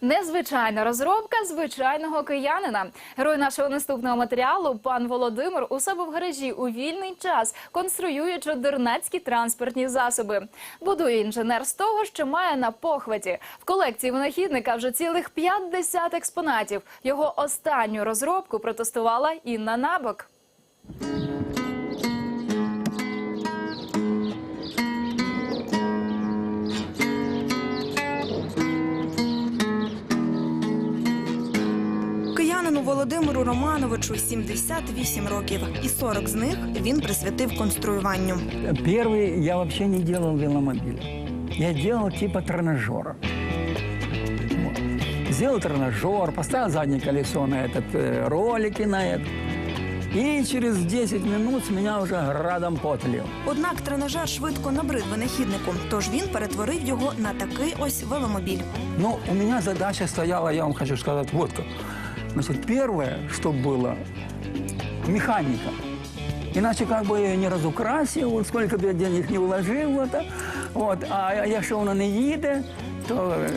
Незвичайна розробка звичайного киянина. Герой нашого наступного матеріалу, пан Володимир, у себе в гаражі у вільний час конструює чудернацькі транспортні засоби. Будує інженер з того, що має на похваті. В колекції винахідника вже цілих 50 експонатів. Його останню розробку протестувала Інна Набок. Володимиру Романовичу 78 років, і 40 з них він присвятив конструюванню. Первый я вообще не делал веломобиль. Я делал типа тренажера. Вот. Сделал тренажер, поставил заднее колесо на этот, э, ролики на это. И через 10 минут с меня уже градом потлил. Однак тренажер швидко набрид винахіднику, тож він перетворив його на такий ось веломобіль. Но у меня задача стояла, я вам хочу сказать, вот как. Значит, первое, что было, механика. Иначе как бы я ее не разукрасил, вот сколько бы я денег не вложил в это. Вот, а якщо вона не їде, то е,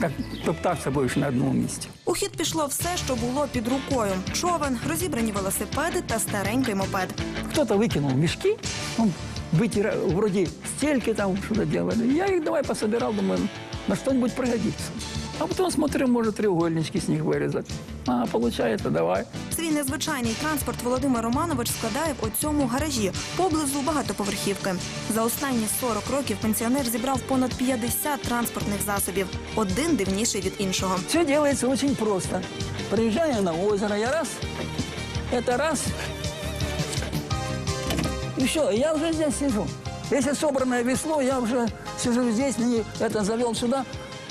так топтатися будеш на одному місці. У хід пішло все, що було під рукою: човен, розібрані велосипеди та старенький мопед. Кто-то выкинул мешки, он вытер, вроде стельки там что-то делали. Я их давай пособирал, думаю, на что-нибудь пригодится. А потом смотрим, может, треугольнички с них вырезать. А, получается, давай. Свій незвичайний транспорт Володимир Романович складає в оцьому гаражі поблизу багатоповерхівки. За останні 40 років пенсіонер зібрав понад 50 транспортних засобів, один дивніший від іншого. Все делается очень просто. Приезжаю на озеро, я раз, это раз, и все, я уже здесь сижу. Если собранное весло, я уже сижу здесь, мне это завел сюда,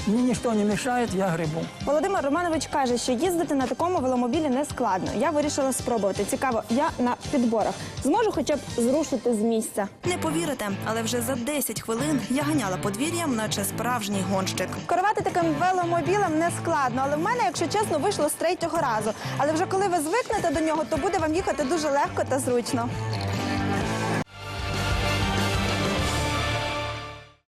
мне ничто не мешает, я грибу. Володимир Романович каже, що їздити на такому веломобілі не складно. Я вирішила спробувати. Цікаво, я на підборах зможу хоча б зрушити з місця. Не повірите, але вже за 10 хвилин я ганяла подвір'ям, наче справжній гонщик. Керувати таким веломобілем не складно, але в мене, якщо чесно, вийшло з третього разу. Але вже коли ви звикнете до нього, то буде вам їхати дуже легко та зручно.